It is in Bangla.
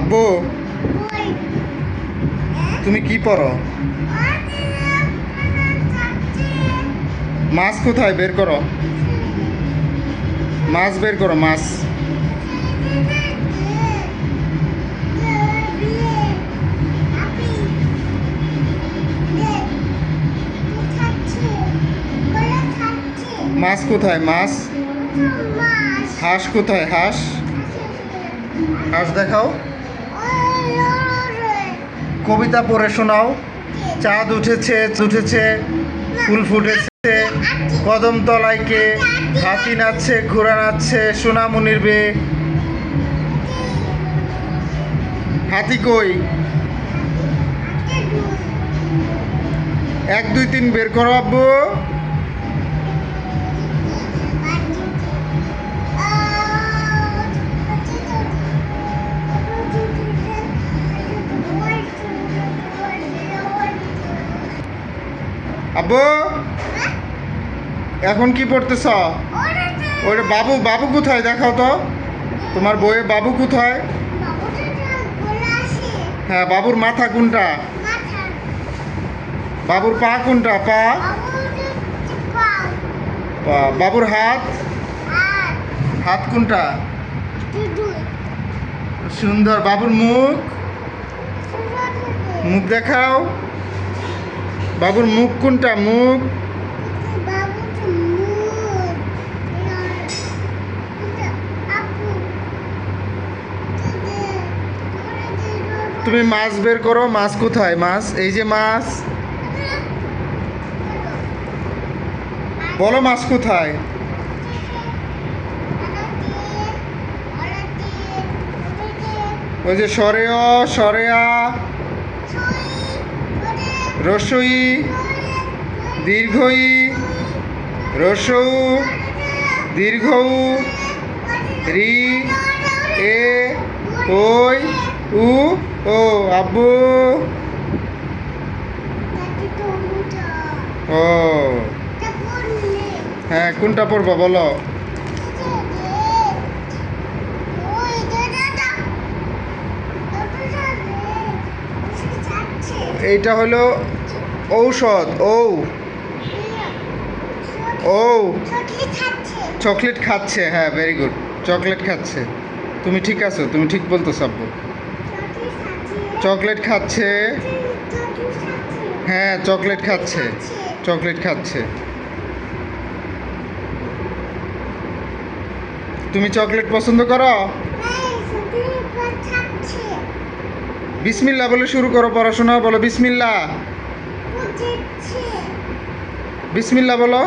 আব্বু। তুমি কি পড়ো? মাছ কোথায়? বের করো। মাছ বের করো, মাছ। মাছ কোথায়? মাছ? হাঁস কোথায়? হাঁস? হাঁস দেখাও। কবিতা পড়ে শোনাও। চাঁদ উঠেছে উঠেছে, ফুল ফুটেছে, কদম তলায় কে হাতি নাচছে, ঘোড়া নাচছে সোনামনির বে হাতি কই? এক, দুই, তিন, বের করো আব্বু। আব্বু? এখন কি পড়তেছ? ওটা বাবু বাবু কোথায়? দেখাও তো। তোমার বইয়ে বাবু কোথায়? হ্যাঁ বাবুর মাথা কোনটা? বাবুর পা কোনটা? পা। বাবুর হাত? হাত কোনটা? সুন্দর। বাবুর মুখ? মুখ দেখাও। বাবুর মুখ কোনটা? মুখ। তুমি মাছ বের করো, মাছ কোথায়? মাছ? এই যে মাছ। বলো মাছ কোথায়? ওই যে সরেয়, সরেয়া। রসই দীর্ঘই রসৌ দীর্ঘ রি এ ওই উ ও আব্বু। ও। হ্যাঁ কোনটা পড়ব বলো? এইটা হলো ঔষধ ও ও চকলেট খাচ্ছে হ্যাঁ ভেরি গুড চকলেট খাচ্ছে। তুমি ঠিক আছো, তুমি ঠিক বলতো সাব্বু চকলেট খাচ্ছে। হ্যাঁ চকলেট খাচ্ছে। চকলেট খাচ্ছে। তুমি চকলেট পছন্দ করো? বিসমিল্লা বলে শুরু করো পড়াশোনা বলো বিসমিল্লা বিসমিল্লা বলো।